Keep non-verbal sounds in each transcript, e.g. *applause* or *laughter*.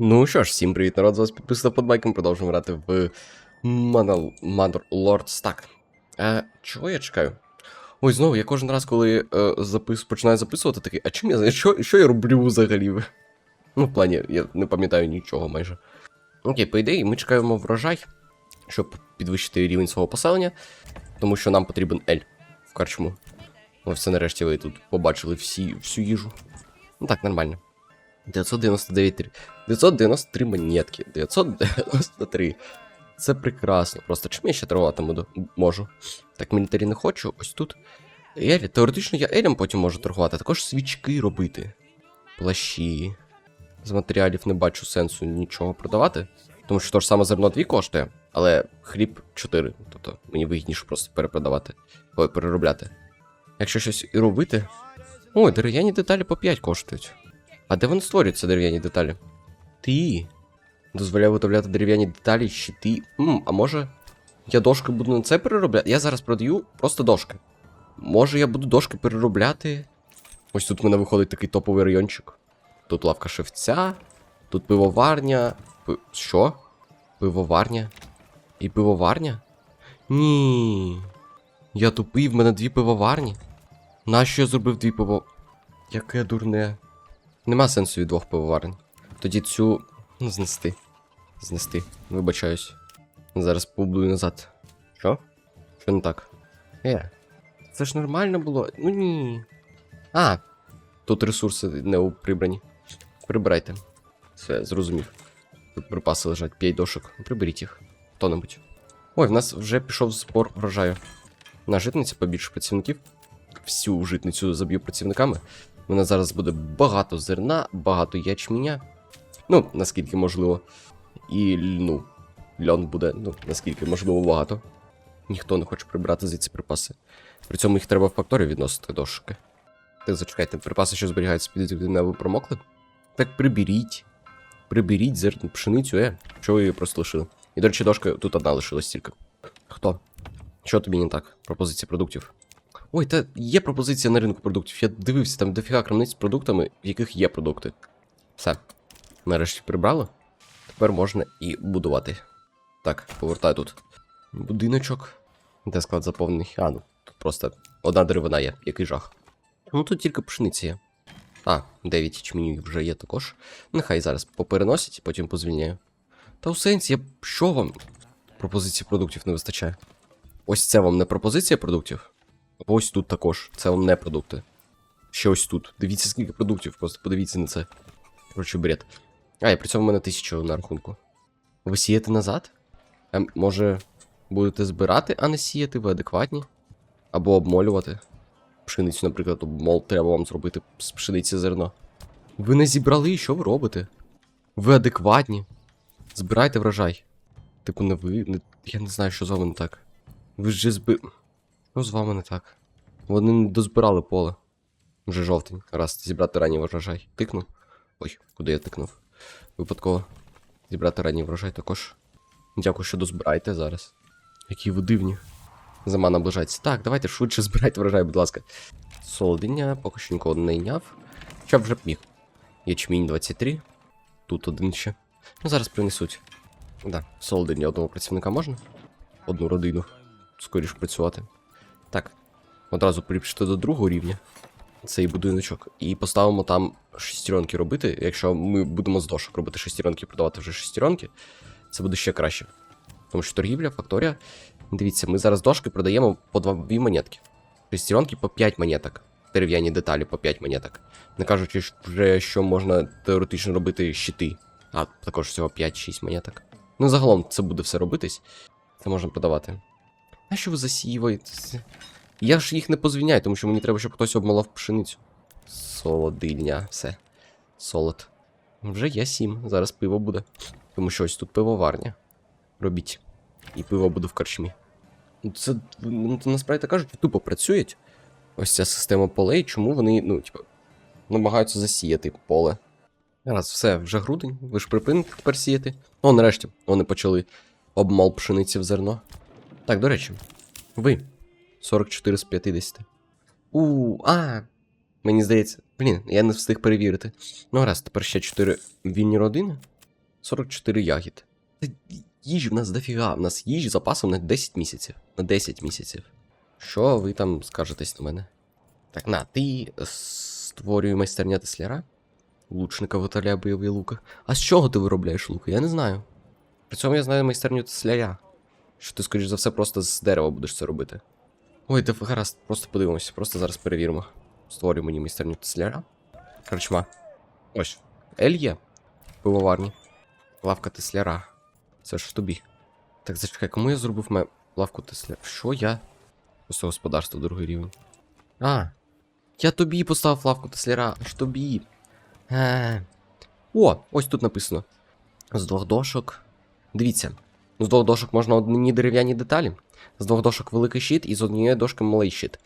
Ну що ж, всім привіт, народ, з вас підписано под майком, продовжуємо грати в Manor, Manor Lord Stack. А чого я чекаю? Ой, знову, я кожен раз, коли е, запис... починаю записувати, такий, а чим я що, що я роблю взагалі? Ну, в плані, я не пам'ятаю нічого майже. Окей, по ідеї, ми чекаємо врожай, щоб підвищити рівень свого поселення, тому що нам потрібен Ель в карчму. Ось це нарешті ви тут побачили всі, всю їжу. Ну так, нормально. 999 993 монетки. 993. Це прекрасно. Просто чим я ще торгувати можу? Так, мілітарі не хочу, ось тут. Ель, теоретично я Елем потім можу торгувати, також свічки робити. Плащі. З матеріалів не бачу сенсу нічого продавати. Тому що то ж саме зерно 2 коштує, але хліб 4. Тобто мені вигідніше просто перепродавати. Ой, переробляти. Якщо щось і робити. Ой, дерев'яні деталі по 5 коштують. А де вони створюються дерев'яні деталі? Ти. Дозволяє виготовляти дерев'яні деталі, щити. М, а може. Я дошки буду на це переробляти? Я зараз продаю просто дошки. Може, я буду дошки переробляти. Ось тут в мене виходить такий топовий райончик. Тут лавка шевця, тут пивоварня. Пи... Що? Пивоварня? І пивоварня? Ні. Я тупий, в мене дві пивоварні. Нащо я зробив дві пиво. Яке дурне. Нема сенсу від двох пивоварень. Тоді цю. Ну, знести. Знести. Вибачаюсь. Зараз побудую назад. Що? Що не так? Е. Це ж нормально було. Ну ні. А. Тут ресурси не прибрані. Прибирайте. Все, зрозумів. Тут припаси лежать, 5 дошок. Приберіть їх. Хто-небудь. Ой, в нас вже пішов збор врожаю. На житниці побільше працівників. Всю житницю заб'ю працівниками. У мене зараз буде багато зерна, багато ячменя. Ну, наскільки можливо. І ну, льон буде, ну, наскільки можливо, багато. Ніхто не хоче прибирати звідси припаси. При цьому їх треба в факторію відносити дошки. Так, зачекайте, припаси, що зберігаються під не ви промокли? Так приберіть. Приберіть зерно, пшеницю, е. Чого ви її просто лишили? І, до речі, дошка тут одна лишилась тільки. Хто? Що тобі не так? Пропозиція продуктів. Ой, та є пропозиція на ринку продуктів. Я дивився, там дофіга крамниць з продуктами, в яких є продукти. Все. Нарешті прибрали. Тепер можна і будувати. Так, повертаю тут. Будиночок. Де склад заповнений? А, ну, тут просто одна деревина є, який жах. Ну тут тільки пшениця є. А, 9 ячменів вже є також. Нехай зараз попереносять, потім позвільняю. Та у сенсі, я... що вам? Пропозиції продуктів не вистачає. Ось це вам не пропозиція продуктів? Ось тут також. Це вам не продукти. Ще ось тут. Дивіться, скільки продуктів, просто подивіться на це. Коротше, бред. А, і при цьому в мене тисяча на рахунку. Ви сієте назад? Ем, може, будете збирати, а не сіяти, ви адекватні? Або обмолювати. Пшеницю, наприклад, обмол треба вам зробити з пшениці зерно. Ви не зібрали, що ви робите? Ви адекватні. Збирайте врожай. Типу, не ви. Не... Я не знаю, що з вами не так. Ви ж зби. Що з вами не так? Вони не дозбирали поле. Вже жовтень. Раз зібрати ранній врожай. Тикнув. Ой, куди я тикнув? Випадково. Зібрати ранній врожай також. Дякую, що дозбираєте зараз. Які ви дивні. Зима наближається. Так, давайте швидше збирайте врожай, будь ласка. Солодіння, поки що нікого не йняв. Хоча б вже б міг. Ячмінь 23. Тут один ще. Ну, зараз принесуть. Да, солодіння одного працівника можна? Одну родину. Скоріше працювати. Так. Одразу припишете до другого рівня. Цей будиночок. І поставимо там шестеренки робити. Якщо ми будемо з дошок робити шестеренки продавати вже шестеренки, це буде ще краще. Тому що торгівля, факторія. Дивіться, ми зараз дошки продаємо по 2 монетки. Шестеренки по 5 монеток. Дерев'яні деталі по 5 монеток. Не кажучи, вже що можна теоретично робити щити. А, також всього 5-6 монеток. Ну, загалом це буде все робитись. Це можна продавати. А що ви засіюєте? Я ж їх не позвільняю, тому що мені треба, щоб хтось обмалав пшеницю. Солодильня, все. Солод. Вже є сім. Зараз пиво буде. Тому що ось тут пивоварня. Робіть. І пиво буде в карчмі. Ну, ну, це насправді так кажуть, тупо працюють. Ось ця система полей, чому вони, ну, типу, намагаються засіяти поле. Раз, все, вже грудень, ви ж припините тепер сіяти. О, нарешті, вони почали обмал пшениці в зерно. Так, до речі, ви 44 з 50. У, а. Мені здається, блін, я не встиг перевірити. Ну, раз, тепер ще 4 вільні родини. 44 ягід. Їжі в нас дофіга. В нас їжі запасом на 10 місяців. На 10 місяців. Що ви там скажетесь на мене? Так, на, ти створюй майстерня тесляра? Лучника виготовляє бойовий лук. А з чого ти виробляєш луки? Я не знаю. При цьому я знаю майстерню тесляра. Що ти, скоріш за все, просто з дерева будеш це робити. Ой, та гаразд, просто подивимося, просто зараз перевіримо. Створюй мені майстерню тесляра. Корчма. Ось. Ель є. В Пивоварні. Лавка тесляра. Це ж тобі. Так, зачекай, кому я зробив ме... лавку тесляра? Що я? Просто господарство другий рівень. А. Я тобі поставив лавку тесляра, аж тобі. Е. О, ось тут написано. З двох дошок. Дивіться. З двох дошок можна одні дерев'яні деталі. З двох дошок великий щит і з однієї дошки малий щит.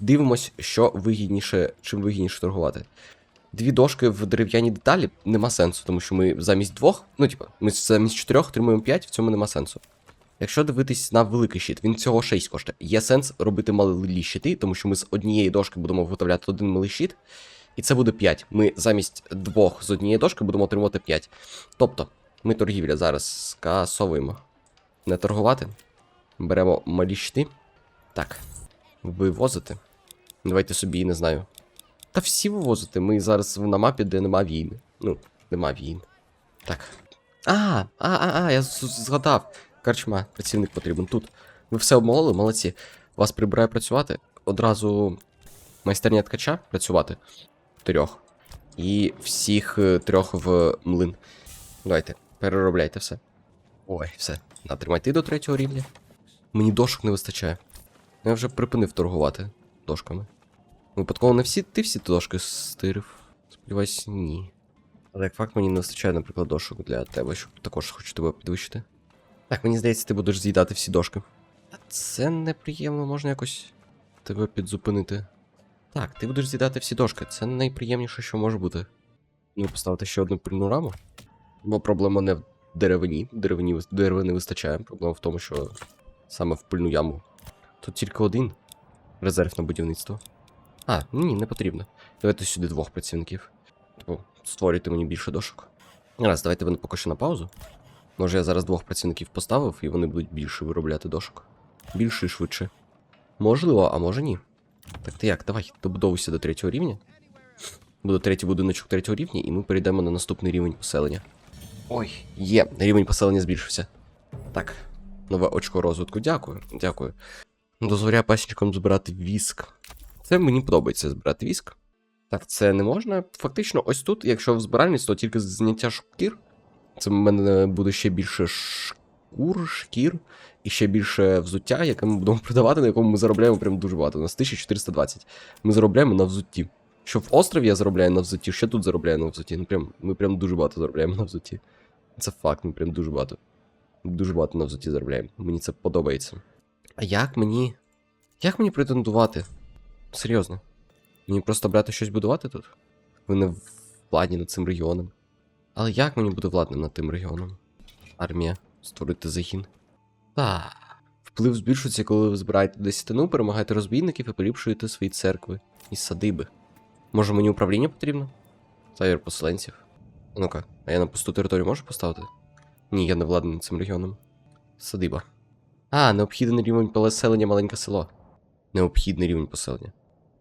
Дивимось, що вигідніше, чим вигідніше торгувати. Дві дошки в дерев'яній деталі нема сенсу, тому що ми замість двох, ну типа, ми замість чотирьох отримуємо 5, в цьому нема сенсу. Якщо дивитись на великий щит, він цього 6 коштує. Є сенс робити малі щити, тому що ми з однієї дошки будемо виготовляти один малий щит, і це буде 5. Ми замість двох з однієї дошки будемо отримувати 5. Тобто, ми торгівля зараз скасовуємо. Не торгувати. Беремо малі щити. Так. Вивозити. Давайте собі, не знаю. Та всі вивозити. Ми зараз на мапі, де нема війни. Ну, нема війн. Так. А, а, а, а, я згадав. Карчма, працівник потрібен тут. Ви все обмололи, молодці. Вас прибирає працювати. Одразу майстерня ткача працювати. Трьох. І всіх е, трьох в млин. Давайте, переробляйте все. Ой, все. Натримайте до третього рівня. Мені дошок не вистачає. Я вже припинив торгувати дошками. Випадково не всі ти всі дошки стирив. Сподіваюсь, ні. Але як факт мені не вистачає, наприклад, дошок для тебе, щоб також хочу тебе підвищити. Так, мені здається, ти будеш з'їдати всі дошки. Та це неприємно, можна якось тебе підзупинити. Так, ти будеш з'їдати всі дошки. Це найприємніше, що може бути. Ну, поставити ще одну пильну раму. Бо проблема не в деревині. Деревині, деревини вистачає. Проблема в тому, що саме в пильну яму. Тут тільки один резерв на будівництво. А, ні, не потрібно. Давайте сюди двох працівників. Типу, створюйте мені більше дошок. Раз, давайте вони поки що на паузу. Може, я зараз двох працівників поставив, і вони будуть більше виробляти дошок. Більше і швидше. Можливо, а може ні. Так ти як, давай, добудовуйся до третього рівня. Буде третій будиночок третього рівня, і ми перейдемо на наступний рівень поселення. Ой, є, рівень поселення збільшився. Так, нове очко розвитку. Дякую, дякую. Дозволяє пасічникам збирати віск. Це мені подобається збирати віск. Так, це не можна. Фактично, ось тут, якщо в збиральність, то тільки зняття шкір. Це в мене буде ще більше шкур, шкір і ще більше взуття, яке ми будемо *laughs* продавати, на якому ми заробляємо прям дуже багато. У нас 1420. Ми заробляємо на взутті. Що в острові я заробляю на взутті, що тут заробляю на взутті. Ну прям, ми прям дуже багато заробляємо на взутті. Це факт, ми прям дуже багато. Дуже багато на взутті заробляємо. Мені це подобається. А як мені. Як мені претендувати? Серйозно. Мені просто брати щось будувати тут? Ви не владні над цим регіоном. Але як мені бути владним над тим регіоном? Армія, створити загін. Так. Вплив збільшується, коли ви збираєте десятину, перемагаєте розбійників і поліпшуєте свої церкви і садиби. Може мені управління потрібно? Тавір поселенців. Ну-ка, а я на пусту територію можу поставити? Ні, я не владний цим регіоном. Садиба. А, необхідний рівень поселення маленьке село. Необхідний рівень поселення.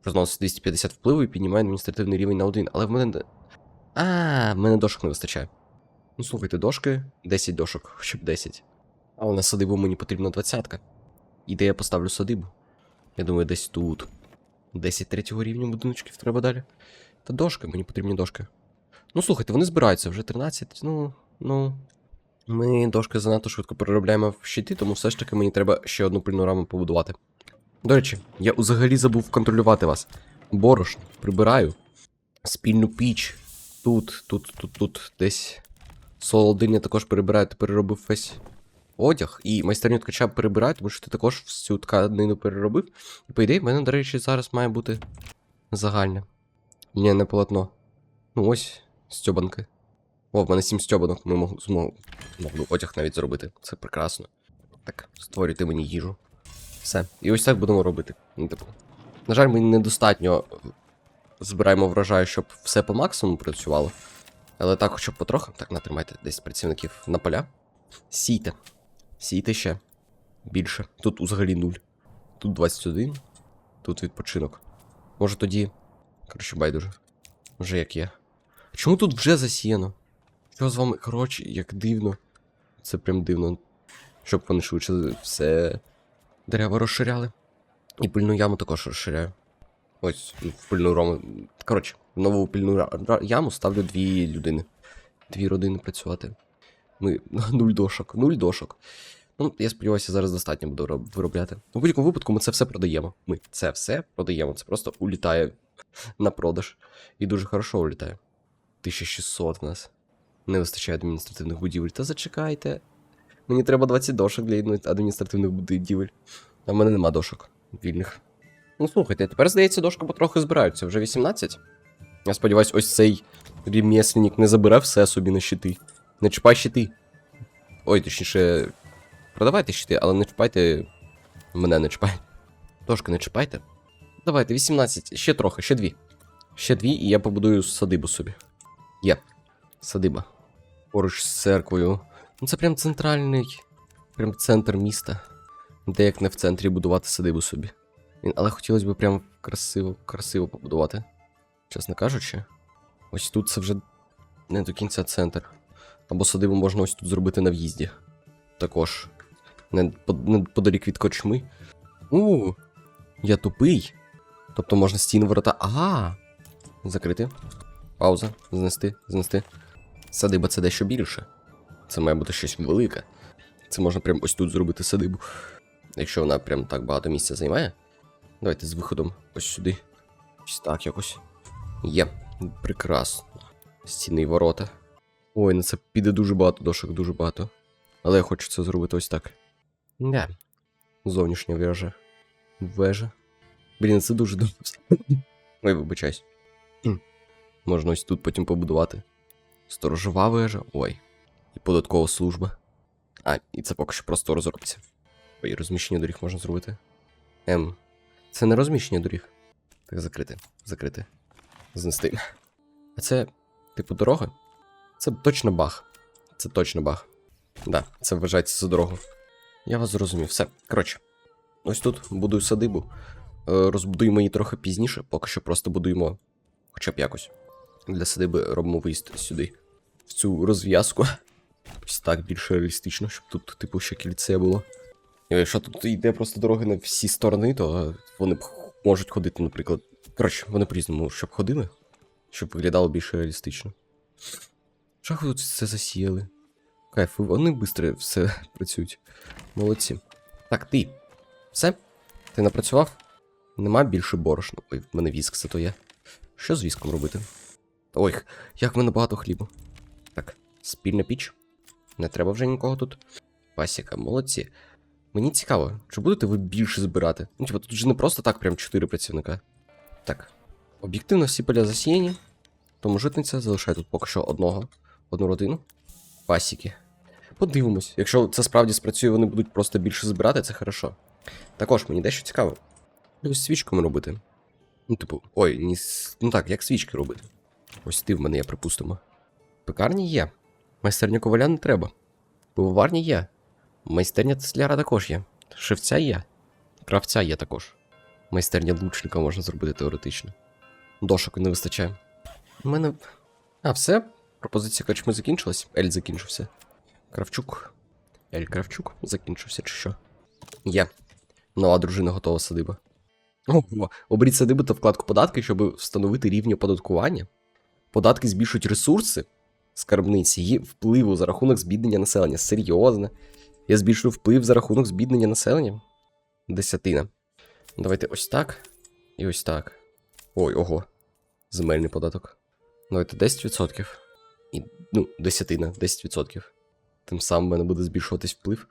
Розносить 250 впливу і піднімає адміністративний рівень на один, але в мене. не- А, в мене дошок не вистачає. Ну слухайте, дошки, 10 дошок, хоча б 10. Але на садибу мені потрібна двадцятка. І де я поставлю садибу? Я думаю, десь тут. 10 третього рівня будиночків треба далі. Та дошки, мені потрібні дошки. Ну слухайте, вони збираються вже 13, ну, ну. Ми дошки занадто швидко переробляємо в щити, тому все ж таки мені треба ще одну пильну раму побудувати. До речі, я взагалі забув контролювати вас. Борошно, прибираю. Спільну піч. Тут, тут, тут, тут, десь. Солодиння також перебираю, ти переробив весь одяг. І майстерню ткача перебираю, тому що ти також всю тканину переробив. І по ідеї, в мене, до речі, зараз має бути загальне. Лінійне полотно. Ну ось, стьобанки. О, в мене сім стьобанок, ми можу одяг навіть зробити. Це прекрасно. Так, створюйте мені їжу. Все. І ось так будемо робити. Ну, типу. На жаль, ми недостатньо збираємо врожаю, щоб все по максимуму працювало. Але так, хоча б потроху. Так, натримайте десь працівників на поля. Сійте. Сійте ще. Більше. Тут взагалі нуль. Тут 21. Тут відпочинок. Може тоді. Коротше, байдуже. Вже як є. Чому тут вже засіяно? Що з вами? Коротше, як дивно. Це прям дивно. Щоб вони швидше все дерева розширяли. І пильну яму також розширяю. Ось, ну, в пильну рому. Коротше, в нову пильну яму ставлю дві людини. Дві родини працювати. Ми *laughs* нуль дошок, нуль дошок. Ну, я сподіваюся, зараз достатньо буду роб- виробляти. У будь-якому випадку ми це все продаємо. Ми це все продаємо. Це просто улітає на продаж. І дуже хорошо улітає. 1600 в нас. Не вистачає адміністративних будівель. Та зачекайте. Мені треба 20 дошок для адміністративних будівель. А в мене нема дошок вільних. Ну слухайте, тепер, здається, дошка потроху збираються. Вже 18. Я сподіваюсь, ось цей ремесленник не забере все собі на щити. Не чіпай щити. Ой, точніше, продавайте щити, але не чіпайте. Мене не чіпайте. Дошки не чіпайте. Давайте, 18, ще трохи, ще дві. Ще дві, і я побудую садибу собі. Є. Садиба. Поруч з церквою. Ну це прям центральний. Прям центр міста. Де як не в центрі будувати садибу собі. Але хотілося б прям красиво, красиво побудувати. Чесно кажучи. Ось тут це вже не до кінця центр. Або садибу можна ось тут зробити на в'їзді. Також. Не, по- не подалік від кочми. У, я тупий. Тобто можна стіни ворота. Ага. Закрити. Пауза. Знести, знести. Садиба це дещо більше. Це має бути щось велике. Це можна прям ось тут зробити садибу. Якщо вона прям так багато місця займає. Давайте з виходом ось сюди. Ось так якось. Є. Прекрасно. Стіни і ворота. Ой, на це піде дуже багато дошок, дуже багато. Але я хочу це зробити ось так. Не. Зовнішня вежа. Вежа. Блін, це дуже довго. *laughs* Ой, вибачаюсь. Можна ось тут потім побудувати. Сторожова вежа. Ой. І податкова служба. А, і це поки що просто розробці. Ой, розміщення доріг можна зробити. Ем. Це не розміщення доріг. Так, закрити. Закрити. Знести. А це, типу, дорога? Це точно баг. Це точно баг. Да, це вважається за дорогу. Я вас зрозумів. Все. Коротше. Ось тут будую садибу. Е, розбудуємо її трохи пізніше, поки що просто будуємо хоча б якось. Для садиби робимо виїзд сюди, в цю розв'язку. Ось так більш реалістично, щоб тут, типу, ще кільце було. Якщо тут йде просто дороги на всі сторони, то вони б можуть ходити, наприклад. Коротше, вони по-різному, щоб ходили, щоб виглядало більш реалістично. Що ви тут це засіяли? Кайф, вони швидко все *laughs* працюють. Молодці. Так, ти. Все? Ти напрацював? Нема більше борошна. Ой, в мене віск зато є. Що з віском робити? Ой, як в мене багато хлібу. Так, спільна піч. Не треба вже нікого тут. Пасіка, молодці. Мені цікаво, чи будете ви більше збирати? Ну, типа, тут же не просто так, прям 4 працівника. Так. Об'єктивно всі поля засіяні. Тому житниця залишає тут поки що одного, одну родину. Пасіки. Подивимось. Якщо це справді спрацює, вони будуть просто більше збирати, це хорошо. Також мені дещо цікаво. Ось свічками робити. Ну, типу, ой, ні, ну так, як свічки робити. Ось ти в мене є, припустимо. Пекарні є. Майстерня коваля не треба. Пивоварні є. Майстерня тесляра також є. Шевця є. Кравця є також. Майстерня лучника можна зробити теоретично. Дошок не вистачає. У мене. А, все. Пропозиція качми закінчилась. Ель закінчився. Кравчук. Ель Кравчук закінчився, чи що? Є. Нова дружина готова садиба. Ого, оберіть садибу та вкладку податки, щоб встановити рівні оподаткування. Податки збільшують ресурси скарбниці її впливу за рахунок збіднення населення. Серйозно. Я збільшую вплив за рахунок збіднення населення. Десятина. Давайте ось так. І ось так. Ой, ого. Земельний податок. Давайте 10%. Ну, десятина, 10%. Тим самим в мене буде збільшуватись вплив,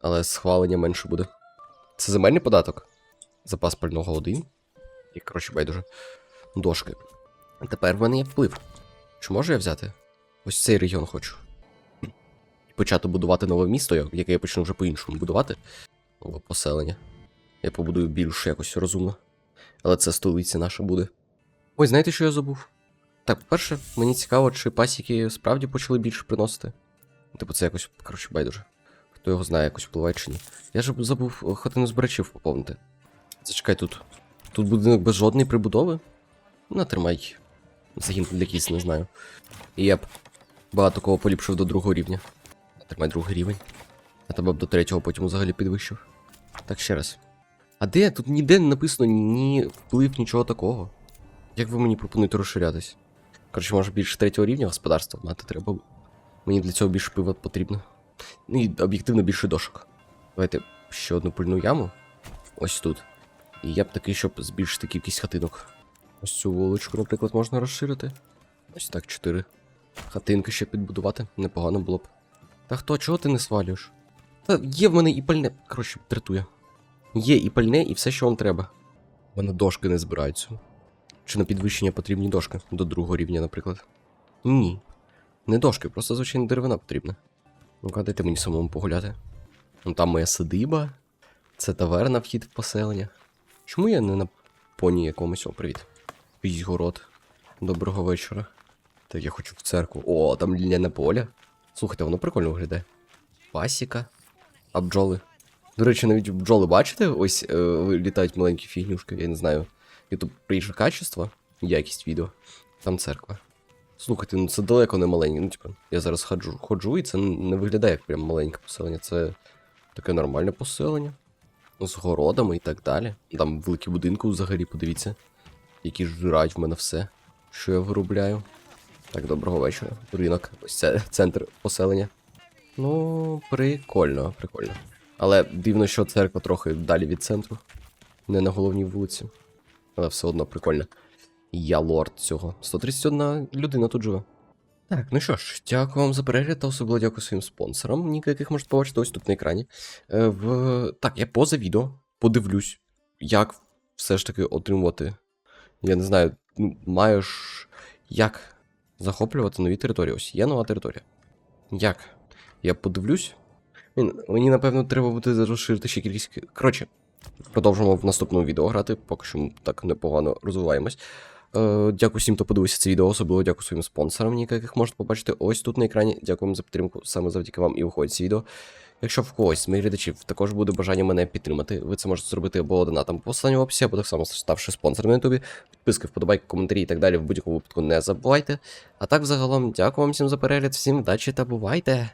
але схвалення менше буде. Це земельний податок. Запас пального один. І, коротше, байдуже. Дошки. Тепер в мене є вплив. Чи можу я взяти? Ось цей регіон хочу. І почати будувати нове місто, яке я почну вже по-іншому будувати. Нове поселення. Я побудую більш якось розумно. Але це столиця наша буде. Ой, знаєте, що я забув? Так, по-перше, мені цікаво, чи пасіки справді почали більше приносити. Типу, це якось, коротше, байдуже. Хто його знає, якось впливає чи ні. Я ж забув е, хатину збирачів поповнити. Зачекай тут. Тут будинок без жодної прибудови? Ну, тримай. Загін для кіс, не знаю. І я б багато кого поліпшив до другого рівня. Тримай другий рівень. А тебе б до третього потім взагалі підвищив. Так, ще раз. А де? Тут ніде не написано ні вплив, нічого такого. Як ви мені пропонуєте розширятись? Коротше, може більше третього рівня господарства мати треба. Мені для цього більше пива потрібно. Ну і об'єктивно більше дошок. Давайте ще одну пильну яму. Ось тут. І я б такий, щоб збільшити кількість хатинок. Ось цю вуличку, наприклад, можна розширити. Ось так, чотири. Хатинки ще підбудувати. Непогано було б. Та хто, чого ти не свалюєш? Та є в мене і пальне. Коротше, дратує. Є і пальне, і все, що вам треба. У мене дошки не збираються. Чи на підвищення потрібні дошки до другого рівня, наприклад? Ні. Не дошки, просто звичайно деревина потрібна. Ну-ка, дайте мені самому погуляти. Ну там моя садиба. Це таверна вхід в поселення. Чому я не на поні якомусь? О, привіт. Візь город. Доброго вечора. Так я хочу в церкву. О, там ліняне поле. Слухайте, воно прикольно виглядає. Пасіка. А бджоли. До речі, навіть бджоли, бачите? Ось е, літають маленькі фігнюшки, я не знаю. Ютуб приїжджа качество, якість відео. Там церква. Слухайте, ну це далеко не маленьке. Ну, типу, я зараз ходжу, ходжу, і це не виглядає як прям маленьке поселення. Це таке нормальне поселення. З городами і так далі. Там великі будинки взагалі, подивіться. Які жирають в мене все, що я виробляю. Так, доброго вечора. Ринок. Ось це центр поселення. Ну, прикольно, прикольно. Але дивно, що церква трохи далі від центру. Не на головній вулиці. Але все одно прикольно. Я лорд цього. 131 людина тут живе. Так, ну що ж, дякую вам за перегляд та особливо дякую своїм спонсорам, ніка яких можете побачити ось тут на екрані. Е, в... Так, я поза відео подивлюсь, як все ж таки отримувати. Я не знаю, ну, маєш. Як захоплювати нові території. Ось є нова територія. Як? Я подивлюсь. Мені, напевно, треба буде розширити ще кількість. Коротше, продовжимо в наступному відео грати, поки що ми так непогано розвиваємось. Е, дякую всім, хто подивився це відео, особливо дякую своїм спонсорам, яких можете побачити ось тут на екрані. Дякую вам за підтримку, саме завдяки вам і виходить це відео. Якщо в когось з моїх глядачів також буде бажання мене підтримати, ви це можете зробити або донатом по останньому описі, або так само ставши спонсором на ютубі. Підписки, вподобайки, коментарі і так далі в будь-якому випадку не забувайте. А так, загалом, дякую вам всім за перегляд, всім вдачі та бувайте!